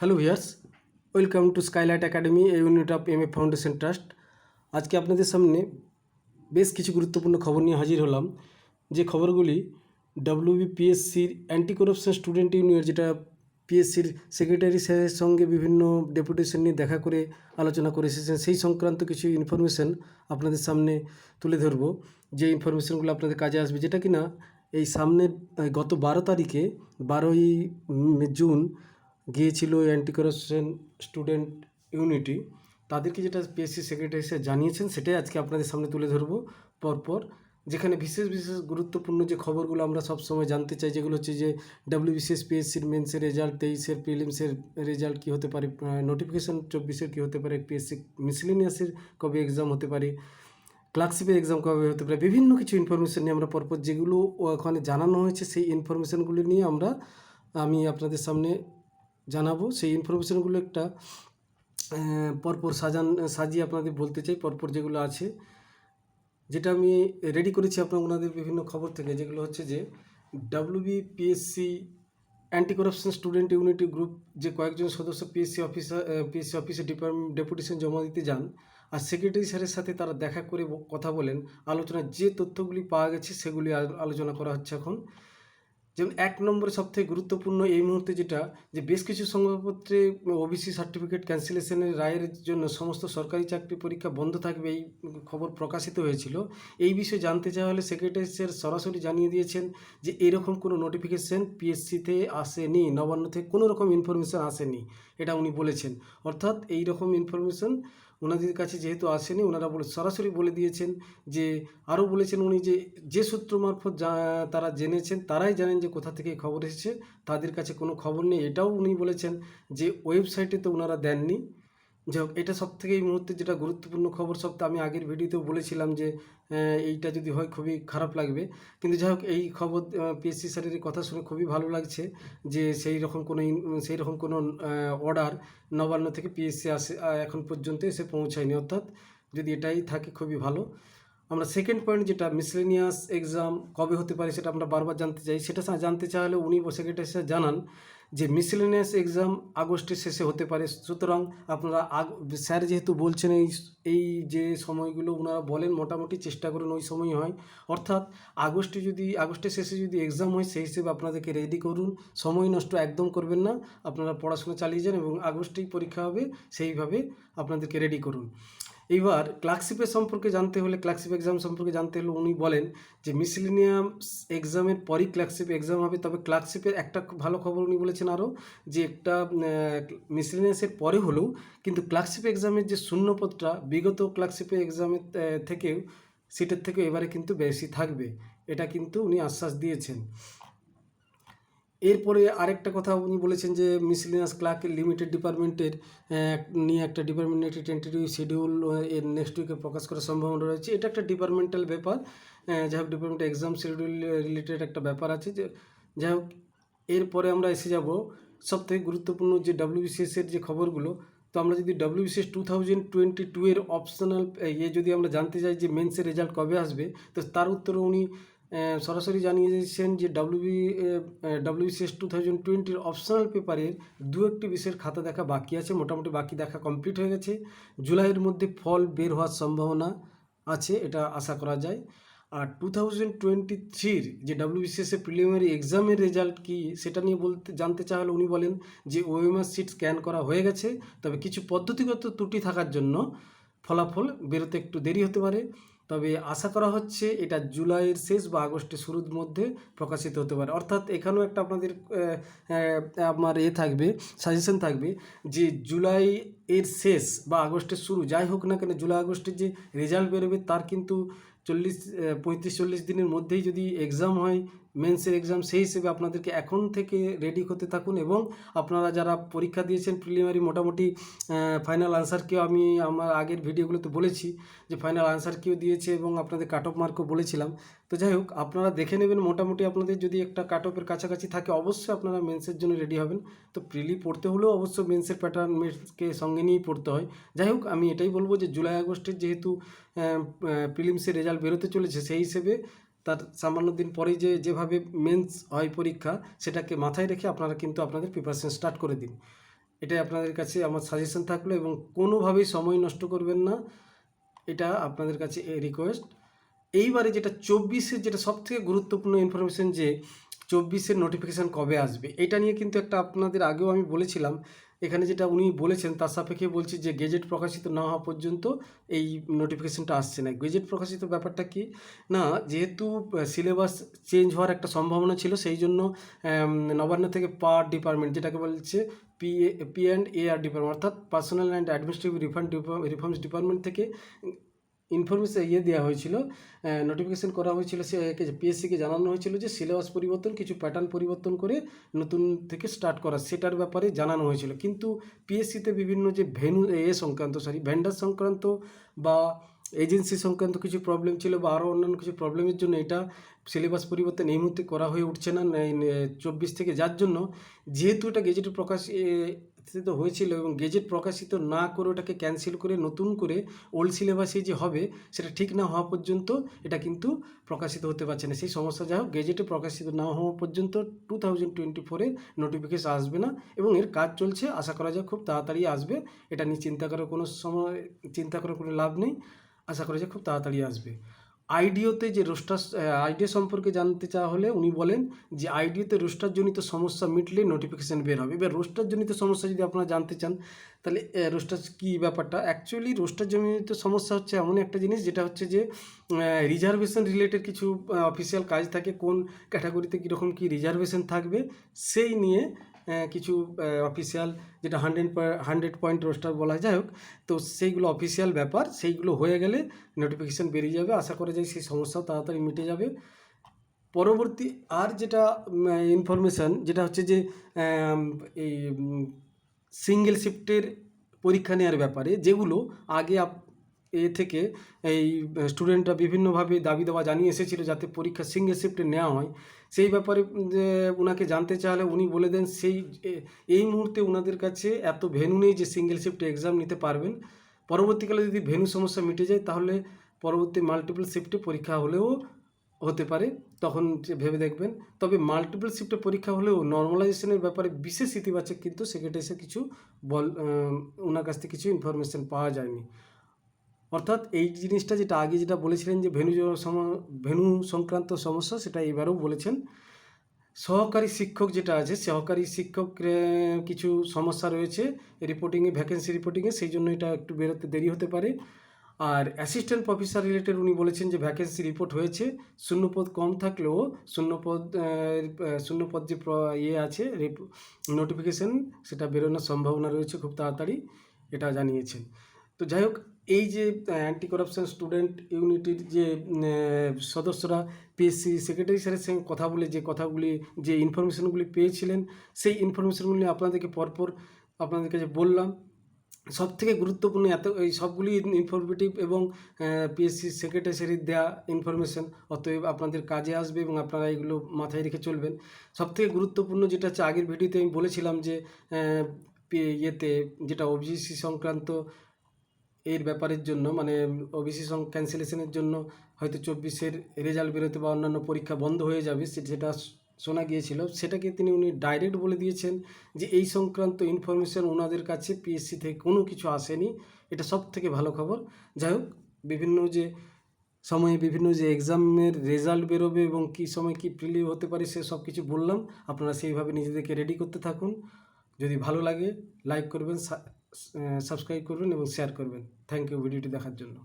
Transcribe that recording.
Hello viewers, welcome to skylight academy, a unit of M A foundation trust. আজকে আপনাদের সামনে বেশ কিছু গুরুত্বপূর্ণ খবর নিয়ে হাজির হলাম। যে খবরগুলি ডাব্লিউবিপিএসসির অ্যান্টি করাপশন স্টুডেন্ট ইউনিয়ন যেটা পিএসসির সেক্রেটারি স্যারের সঙ্গে বিভিন্ন ডেপুটেশন নিয়ে দেখা করে আলোচনা করে এসেছেন, সেই সংক্রান্ত কিছু ইনফরমেশন আপনাদের সামনে তুলে ধরবো। যে ইনফরমেশনগুলো আপনাদের কাজে আসবে, যেটা কিনা এই সামনের গত বারো তারিখে, বারোই জুন গিয়েছিল অ্যান্টি করাপশন স্টুডেন্ট ইউনিটি তাদেরকে যেটা পিএসসি সেক্রেটারি স্যার জানিয়েছেন, সেটাই আজকে আপনাদের সামনে তুলে ধরবো পরপর। যেখানে বিশেষ বিশেষ গুরুত্বপূর্ণ যে খবরগুলো আমরা সব সময় জানতে চাই, যেগুলো হচ্ছে যে ডাব্লিউবিসিএস পিএসসির মেন্সের রেজাল্ট তেইশের প্রিলিমসের রেজাল্ট কী হতে পারে নোটিফিকেশান চব্বিশের কী হতে পারে পিএসসি মিসলিনিয়াসের কবে এক্সাম হতে পারে ক্লার্কশিপের এক্সাম কবে হতে পারে, বিভিন্ন কিছু ইনফরমেশন নিয়ে আমরা পরপর যেগুলো ওখানে জানানো হয়েছে, সেই ইনফরমেশনগুলো নিয়ে আমরা, আমি আপনাদের সামনে জানাব। সেই ইনফরমেশনগুলো একটা পরপর সাজান, সাজিয়ে আপনাদের বলতে চাই। পরপর যেগুলো আছে, যেটা আমি রেডি করেছি আপনার, ওনাদের বিভিন্ন খবর থেকে, যেগুলো হচ্ছে যে WBPSC anti corruption student unity group যে কয়েকজন সদস্য পিএসসি অফিসার পিএসসি অফিসে ডিপার্টমেন্ট ডেপুটেশন জমা দিতে যান, আর সেক্রেটারি স্যারের সাথে তারা দেখা করে কথা বলেন, আলোচনায় যে তথ্যগুলি পাওয়া গেছে, সেগুলি আলোচনা করা হচ্ছে এখন। যেমন এক নম্বরে সবথেকে গুরুত্বপূর্ণ এই মুহূর্তে যেটা, যে বেশ কিছু সংবাদপত্রে ওবিসি সার্টিফিকেট ক্যান্সেলেশনের রায়ের জন্য সমস্ত সরকারি চাকরি পরীক্ষা বন্ধ থাকবে এই খবর প্রকাশিত হয়েছিল। এই বিষয়ে জানতে চাওয়া হলে সেক্রেটারি স্যার সরাসরি জানিয়ে দিয়েছেন যে এরকম কোনো নোটিফিকেশন পিএসসিতে আসেনি নবান্ন থেকে কোনো রকম ইনফরমেশন আসেনি, এটা উনি বলেছেন। অর্থাৎ এই রকম ইনফরমেশন ওনাদের কাছে যেহেতু আসেনি, ওনারা বলে, সরাসরি বলে দিয়েছেন যে আরও বলেছেন উনি যে যে সূত্র মারফত তারা জেনেছেন, তারাই জানেন যে কোথা থেকে খবর এসেছে, তাদের কাছে কোনো খবর নেই। এটাও উনি বলেছেন যে, ওয়েবসাইটে তো ওনারা দেননি। যাই হোক এটা সব থেকে এই মুহূর্তে যেটা গুরুত্বপূর্ণ খবর সব আমি আগের ভিডিওতেও বলেছিলাম যে এইটা যদি হয় খুবই খারাপ লাগবে। কিন্তু যাই হোক এই খবর পিএসসি স্যারের কথা শুনে খুবই ভালো লাগছে যে, সেই রকম কোনো সেই রকম কোনো অর্ডার নবান্ন থেকে পিএসসি আসে এখন পর্যন্ত এসে পৌঁছায়নি। অর্থাৎ যদি এটাই থাকে খুবই ভালো। আমরা সেকেন্ড পয়েন্ট যেটা মিসলেনিয়াস এক্সাম কবে হতে পারে সেটা আমরা বারবার জানতে চাই। সেটা জানতে চাইলে উনি সেক্রেটারি স্যার জানান। যে মিসলেনিয়াস এক্সাম আগস্টের শেষে হতে পারে। সুতরাং আপনারা আগ স্যার যেহেতু বলছেন এই এই যে সময়গুলো ওনারা বলেন মোটামুটি চেষ্টা করুন ওই সময় হয়। অর্থাৎ আগস্টে যদি, আগস্টের শেষে যদি এক্সাম হয় সেই হিসেবে আপনাদেরকে রেডি করুন। সময় নষ্ট একদম করবেন না। আপনারা পড়াশোনা চালিয়ে যান এবং আগস্টেই পরীক্ষা হবে সেইভাবে আপনাদেরকে রেডি করুন। এইবার ক্লার্কশিপের সম্পর্কে জানতে হলে ক্লার্কশিপ এক্সাম সম্পর্কে জানতে হলে উনি বলেন যে মিসলিনিয়াম এক্সামের পরই ক্লার্কশিপ এক্সাম হবে। তবে ক্লার্কশিপের একটা ভালো খবর উনি বলেছেন আরও যে, একটা মিসলিনিয়াসের পরে হলেও কিন্তু ক্লার্কশিপ এক্সামের যে শূন্যপদটা বিগত ক্লার্কশিপের এক্সামের থেকেও, সিটের থেকে এবারে কিন্তু বেশি থাকবে। এটা কিন্তু উনি আশ্বাস দিয়েছেন। এরপরে আরেকটা কথা উনি বলেছেন যে মিসলিনাস ক্লার্ক লিমিটেড ডিপার্টমেন্টের নিয়ে একটা ডিপার্টমেন্টের টেন্টেটিভ শিডিউল এর নেক্সট উইকে প্রকাশ করার সম্ভাবনা রয়েছে। এটা একটা ডিপার্টমেন্টাল ব্যাপার। যাই হোক ডিপার্টমেন্ট এক্সাম শিডিউল রিলেটেড একটা ব্যাপার আছে যে, যাই হোক, এরপরে আমরা এসে যাব সবথেকে গুরুত্বপূর্ণ যে ডাব্লিউবিসিএস এর যে খবরগুলো। তো আমরা যদি WBCS two thousand twenty two এর অপশনাল ইয়ে যদি আমরা জানতে চাই যে মেন্সের রেজাল্ট কবে আসবে, তো তার উত্তরে উনি সরাসরি জানিয়ে দিয়েছেন যে ডাব্লিউবি ডাব্লিউবিসিএস টু থাউজেন্ড টোয়েন্টির অপশনাল পেপারের দু একটি বিষয়ের খাতা দেখা বাকি আছে, মোটামুটি বাকি দেখা কমপ্লিট হয়ে গেছে। জুলাইয়ের মধ্যে ফল বের হওয়ার সম্ভাবনা আছে, এটা আশা করা যায়। আর টু থাউজেন্ড টোয়েন্টি থ্রির যে ডাব্লিউবিসিএস এর প্রিলিমিনারি এক্সামের রেজাল্ট কি, সেটা নিয়ে বলতে, জানতে চাইলে উনি বলেন যে ওএমআর সিট স্ক্যান করা হয়ে গেছে, তবে কিছু পদ্ধতিগত ত্রুটি থাকার জন্য ফলাফল বেরোতে একটু দেরি হতে পারে। তবে আশা করা হচ্ছে এটা জুলাইয়ের শেষ বা আগস্টের শুরুর মধ্যে প্রকাশিত হতে পারে। অর্থাৎ এখানেও একটা আপনাদের আমার এ থাকবে সাজেশন থাকবে যে জুলাই এর শেষ বা আগস্টের শুরু, যাই হোক না কেন জুলাই আগস্টের যে রেজাল্ট বেরোবে তার কিন্তু চল্লিশ পঁয়ত্রিশ, চল্লিশ দিনের মধ্যেই যদি এক্সাম হয় মেন্সের এক্সাম সেই হিসেবে আপনাদেরকে এখন থেকে রেডি হতে থাকুন এবং আপনারা যারা পরীক্ষা দিয়েছেন প্রিলিমিনারি মোটামুটি ফাইনাল আনসার কেউ আমি আমার আগের ভিডিওগুলোতে বলেছি যে ফাইনাল আনসার কেউ দিয়েছে এবং আপনাদের কাট অফ মার্কও বলেছিলাম। তো যাই হোক, আপনারা দেখে নেবেন মোটামুটি আপনাদের যদি একটা কাট অফের কাছাকাছি থাকে অবশ্যই আপনারা মেন্সের জন্য রেডি হবেন। তো প্রিলি পড়তে হলেও অবশ্য মেন্সের প্যাটার্ন মেন্সকে সঙ্গে নিয়েই পড়তে হয়। যাই হোক, আমি এটাই বলব যে জুলাই আগস্টের যেহেতু প্রিলিমসের রেজাল্ট বেরোতে চলেছে সেই হিসেবে তার সামান্য দিন পরেই যে, যেভাবে মেন্স হয় পরীক্ষা, সেটাকে মাথায় রেখে আপনারা কিন্তু আপনাদের প্রিপারেশন স্টার্ট করে দিন। এটাই আপনাদের কাছে আমার সাজেশন থাকল এবং কোনোভাবেই সময় নষ্ট করবেন না। এটা আপনাদের কাছে রিকোয়েস্ট এইবারে যেটা চব্বিশের যেটা সব থেকে গুরুত্বপূর্ণ ইনফরমেশন যে, চব্বিশের নোটিফিকেশান কবে আসবে, এটা নিয়ে কিন্তু একটা আপনাদের আগেও আমি বলেছিলাম এখানে যেটা উনি বলেছেন, তার সাপেক্ষে বলছি যে গেজেট প্রকাশিত না হওয়া পর্যন্ত এই নোটিফিকেশানটা আসছে না। গেজেট প্রকাশিত ব্যাপারটা কি? না, যেহেতু সিলেবাস চেঞ্জ হওয়ার একটা সম্ভাবনা ছিল, সেই জন্য নবান্ন থেকে পার ডিপার্টমেন্ট যেটাকে বলছে P A P and A R department অর্থাৎ personal and administrative refund reforms department থেকে ইনফরমেশন ইয়ে দেওয়া হয়েছিল নোটিফিকেশন করা হয়েছিল, সে পিএসসিকে জানানো হয়েছিল যে সিলেবাস পরিবর্তন, কিছু প্যাটার্ন পরিবর্তন করে নতুন থেকে স্টার্ট করা, সেটার ব্যাপারে জানানো হয়েছিল। কিন্তু পিএসসিতে বিভিন্ন যে ভেনু, এ সংক্রান্ত সরি ভেন্ডার সংক্রান্ত বা এজেন্সি সংক্রান্ত কিছু প্রবলেম ছিল বা আরও অন্যান্য কিছু প্রবলেমের জন্য এটা সিলেবাস পরিবর্তন এই মুহূর্তে করা হয়ে উঠছে না চব্বিশ থেকে, যার জন্য যেহেতু এটা গেজেটে প্রকাশ তো হয়েছিল এবং গেজেট প্রকাশিত না করে ওটাকে ক্যান্সেল করে নতুন করে ওল্ড সিলেবাসে যে হবে, সেটা ঠিক না হওয়া পর্যন্ত এটা কিন্তু প্রকাশিত হতে পারছে না। সেই সমস্যা যা হোক, গেজেটে প্রকাশিত না হওয়া পর্যন্ত টু থাউজেন্ড টোয়েন্টি ফোরে নোটিফিকেশন আসবে না এবং এর কাজ চলছে। আশা করা যায় খুব তাড়াতাড়ি আসবে। এটা নিয়ে চিন্তা করার কোনো সময়, চিন্তা করার কোনো লাভ নেই। আশা করা যায় খুব তাড়াতাড়ি আসবে। আইডিওতে যে রোস্টার আইডিও সম্পর্কে জানতে চাওয়া হলে উনি বলেন যে আইডিওতে রোস্টারজনিত সমস্যা মিটলে নোটিফিকেশান বের হবে। এবার রোস্টারজনিত সমস্যা যদি আপনারা জানতে চান, তাহলে রোস্টার কী ব্যাপারটা? অ্যাকচুয়ালি রোস্টারজনিত সমস্যা হচ্ছে এমন একটা জিনিস যেটা হচ্ছে যে রিজার্ভেশন রিলেটেড কিছু অফিসিয়াল কাজ থাকে, কোন ক্যাটাগরিতে কীরকম কী রিজার্ভেশন থাকবে, সেই নিয়ে কিছু অফিসিয়াল যেটা হান্ড্রেড হান্ড্রেড পয়েন্ট রোস্টার বলা যায় হোক, তো সেইগুলো অফিসিয়াল ব্যাপার, সেইগুলো হয়ে গেলে নোটিফিকেশান বেরিয়ে যাবে। আশা করা যায় সেই সমস্যাও তাড়াতাড়ি মিটে যাবে। পরবর্তী আর যেটা ইনফরমেশান যেটা হচ্ছে যে এই সিঙ্গেল শিফটের পরীক্ষা নেওয়ার ব্যাপারে, যেগুলো আগে এ থেকে এই স্টুডেন্টরা বিভিন্নভাবে দাবি দেওয়া জানিয়ে এসেছিল যাতে পরীক্ষা সিঙ্গেল শিফটে নেওয়া হয়। সেই ব্যাপারে ওনাকে জানতে চাইলে উনি বলে দেন, সেই এই মুহূর্তে ওনাদের কাছে এত ভেনু নেই যে সিঙ্গেল শিফটে এক্সাম নিতে পারবেন। পরবর্তীকালে যদি ভেনু সমস্যা মিটে যায়, তাহলে পরবর্তী মাল্টিপল শিফটে পরীক্ষা হলেও হতে পারে, তখন ভেবে দেখবেন। তবে মাল্টিপল শিফটে পরীক্ষা হলেও নর্মালাইজেশনের ব্যাপারে বিশেষ ইতিবাচক কিন্তু সেক্রেটারিসে কিছু বল ওনার কাছ থেকে কিছু ইনফরমেশন পাওয়া যায়নি। অর্থাৎ এই জিনিসটা যেটা আগে যেটা বলেছিলেন যে ভেনু ভেনু সংক্রান্ত সমস্যা, সেটা এবারেও বলেছেন। সহকারী শিক্ষক যেটা আছে, সহকারী শিক্ষক কিছু সমস্যা রয়েছে রিপোর্টিংয়ে ভ্যাকেন্সি রিপোর্টিংয়ে সেই জন্য এটা একটু বেরোতে দেরি হতে পারে। আর অ্যাসিস্ট্যান্ট প্রফেসর রিলেটেড উনি বলেছেন যে ভ্যাকেন্সি রিপোর্ট হয়েছে, শূন্যপদ কম থাকলেও শূন্যপদ শূন্যপদ যে ইয়ে আছে নোটিফিকেশন সেটা বেরোনোর সম্ভাবনা রয়েছে খুব তাড়াতাড়ি, এটা জানিয়েছেন। তো যাই হোক, এই যে অ্যান্টি করাপশন স্টুডেন্ট ইউনিটির যে সদস্যরা পিএসসি সেক্রেটারি স্যারের সঙ্গে কথা বলে, যে কথাগুলি, যে ইনফরমেশনগুলি পেয়েছিলেন, সেই ইনফরমেশনগুলি আপনাদেরকে পরপর আপনাদের কাছে বললাম। সব থেকে গুরুত্বপূর্ণ এত, এই সবগুলি ইনফরমেটিভ এবং পিএসসি সেক্রেটারি দেওয়া ইনফরমেশন অতএব আপনাদের কাজে আসবে এবং আপনারা এগুলো মাথায় রেখে চলবেন। সব থেকে গুরুত্বপূর্ণ যেটা হচ্ছে আগের ভিডিওতে আমি বলেছিলাম যে ইয়েতে যেটা ওবিসি সংক্রান্ত এর ব্যাপারের জন্য মানে ওবিসি ক্যান্সেলেশনের জন্য হয়তো চব্বিশের রেজাল্ট বেরোতে বা অন্যান্য পরীক্ষা বন্ধ হয়ে যাবে, সে- যেটা শোনা গিয়েছিল। সেটাকে তিনি উনি ডাইরেক্ট বলে দিয়েছেন যে, এই সংক্রান্ত ইনফরমেশন ওনাদের কাছে পিএসসি থেকে কোনো কিছু আসেনি। এটা সব থেকে ভালো খবর। যাই হোক, বিভিন্ন যে সময়ে বিভিন্ন যে এক্সামের রেজাল্ট বেরোবে এবং কী সময় কী প্রিলি হতে পারে, সে সব কিছু বললাম। আপনারা সেইভাবে নিজেদেরকে রেডি করতে থাকুন। যদি ভালো লাগে লাইক করবেন সাবস্ক্রাইব করবেন এবং শেয়ার করবেন। থ্যাংক ইউ ভিডিওটি দেখার জন্য।